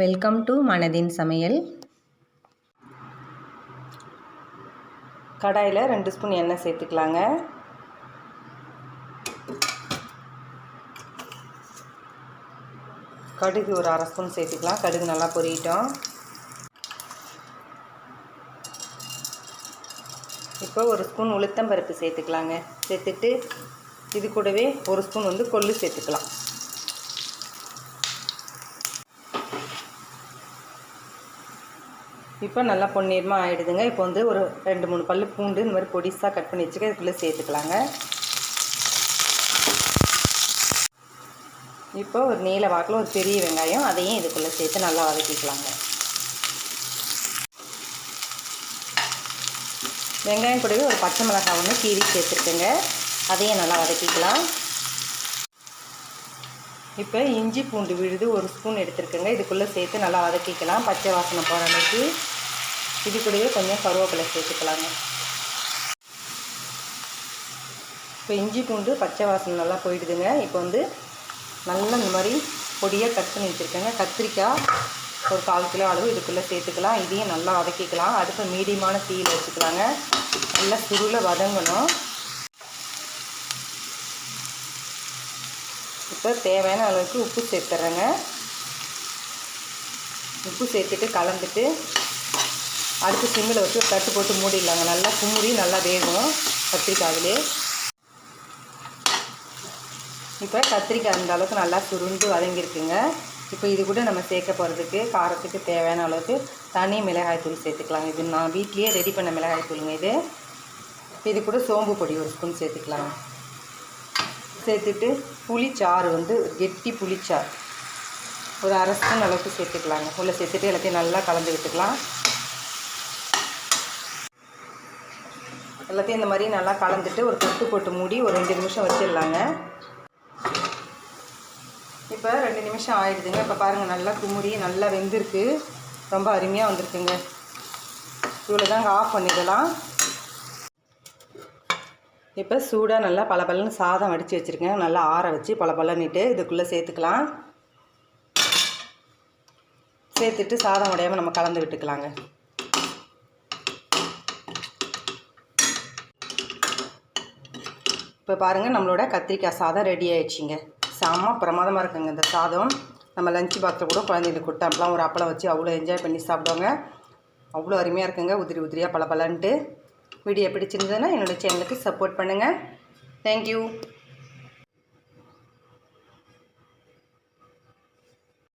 Welcome to மனதின் சமையல். கடாயில் ரெண்டு ஸ்பூன் எண்ணெய் சேர்த்துக்கலாங்க. கடுகு ஒரு அரை ஸ்பூன் சேர்த்துக்கலாம். கடுகு நல்லா பொரியிட்டோம். இப்போ ஒரு ஸ்பூன் உளுத்தம்பருப்பு சேர்த்துக்கலாங்க. சேர்த்துட்டு இது கூடவே ஒரு ஸ்பூன் வந்து கொள்ளு சேர்த்துக்கலாம். இப்போ நல்லா பொன்னிறமாக ஆகிடுதுங்க இப்போ வந்து ஒரு ரெண்டு மூணு பல் பூண்டு இந்த மாதிரி பொடிசாக கட் பண்ணி வச்சுக்க இதுக்குள்ளே சேர்த்துக்கலாங்க. இப்போ ஒரு நீல வாக்கில் ஒரு பெரிய வெங்காயம் அதையும் இதுக்குள்ளே சேர்த்து நல்லா வதக்கிக்கலாங்க. வெங்காயம் கூடவே ஒரு பச்சை மிளகாய் ஒன்று கீரி சேர்த்துருக்குங்க. அதையும் நல்லா வதக்கிக்கலாம். இப்போ இஞ்சி பூண்டு விழுது ஒரு ஸ்பூன் எடுத்துருக்குங்க. இதுக்குள்ளே சேர்த்து நல்லா வதக்கிக்கலாம். பச்சை வாசனை போகிற அளவுக்கு. இது கூடவே கொஞ்சம் கருவேப்பிலை சேர்த்துக்கலாங்க. இப்போ இஞ்சி பூண்டு பச்சை வாசனை நல்லா போயிடுதுங்க. இப்போ வந்து நல்லா இந்த மாதிரி பொடியாக கட் பண்ணி வச்சுருக்கேங்க. கத்திரிக்காய் ஒரு கால் கிலோ அளவு இதுக்குள்ளே சேர்த்துக்கலாம். இதையும் நல்லா வதக்கிக்கலாம். அடுப்பு மீடியமான தீயில் வச்சுக்கலாங்க. நல்லா சுருளை வதங்கணும். இப்போ தேவையான அளவுக்கு உப்பு சேர்த்துறேங்க. உப்பு சேர்த்துட்டு கலந்துட்டு அடுத்து சிம்மில் வச்சு தட்டு போட்டு மூடிடலாங்க. நல்லா குமுறி நல்லா வேகும் கத்திரிக்காயிலே. இப்போ கத்திரிக்காய் அந்த அளவுக்கு நல்லா சுருண்டு வதங்கியிருக்குங்க. இப்போ இது கூட நம்ம சேர்க்க போகிறதுக்கு காரத்துக்கு தேவையான அளவுக்கு தனி மிளகாய் தூள் சேர்த்துக்கலாம் இது நான் வீட்லேயே ரெடி பண்ண மிளகாய் தூளுங்க இது. இது கூட சோம்பு பொடி ஒரு ஸ்பூன் சேர்த்துக்கலாம். சேர்த்துட்டு புளிச்சாறு வந்து கெட்டி புளிச்சாறு. ஒரு அரை ஸ்பூன் அளவுக்கு சேர்த்துக்கலாங்க. உள்ளே சேர்த்துட்டு எல்லாத்தையும் நல்லா கலந்து விட்டுக்கலாம். எல்லாத்தையும் இந்த மாதிரி நல்லா கலந்துட்டு ஒரு கொட்டு போட்டு மூடி ஒரு ரெண்டு நிமிஷம் வச்சிடலாங்க. இப்போ ரெண்டு நிமிஷம் ஆயிடுதுங்க. இப்போ பாருங்கள் நல்லா குமுறி நல்லா வெந்திருக்கு. ரொம்ப அருமையாக வந்திருக்குங்க. இவ்வளோ தாங்க ஆஃப் பண்ணிடலாம் இப்போ சூடாக நல்லா பல பலன்னு சாதம் வடித்து வச்சுருக்கேன். நல்லா ஆற வச்சு பல பலன்னிட்டு இதுக்குள்ளே சேர்த்துக்கலாம். சேர்த்துட்டு சாதம் உடையாமல் நம்ம கலந்து விட்டுக்கலாங்க. இப்போ பாருங்கள் நம்மளோட கத்திரிக்காய் சாதம் ரெடி ஆயிடுச்சிங்க. செம்ம பிரமாதமாக இருக்குங்க இந்த சாதம். நம்ம லஞ்சு பாத்திரம் கூட குழந்தைங்களுக்கு கொடுத்தாப்பெலாம் ஒரு அப்பளம் வச்சு அவ்வளோ என்ஜாய் பண்ணி சாப்பிடுவாங்க. அவ்வளோ அருமையாக இருக்குங்க. உதிரி உதிரியாக பல பலன்ட்டு வீடியோ பிடிச்சிருந்ததுன்னா என்னோடய சேனலுக்கு சப்போர்ட் பண்ணுங்கள் தேங்க்யூ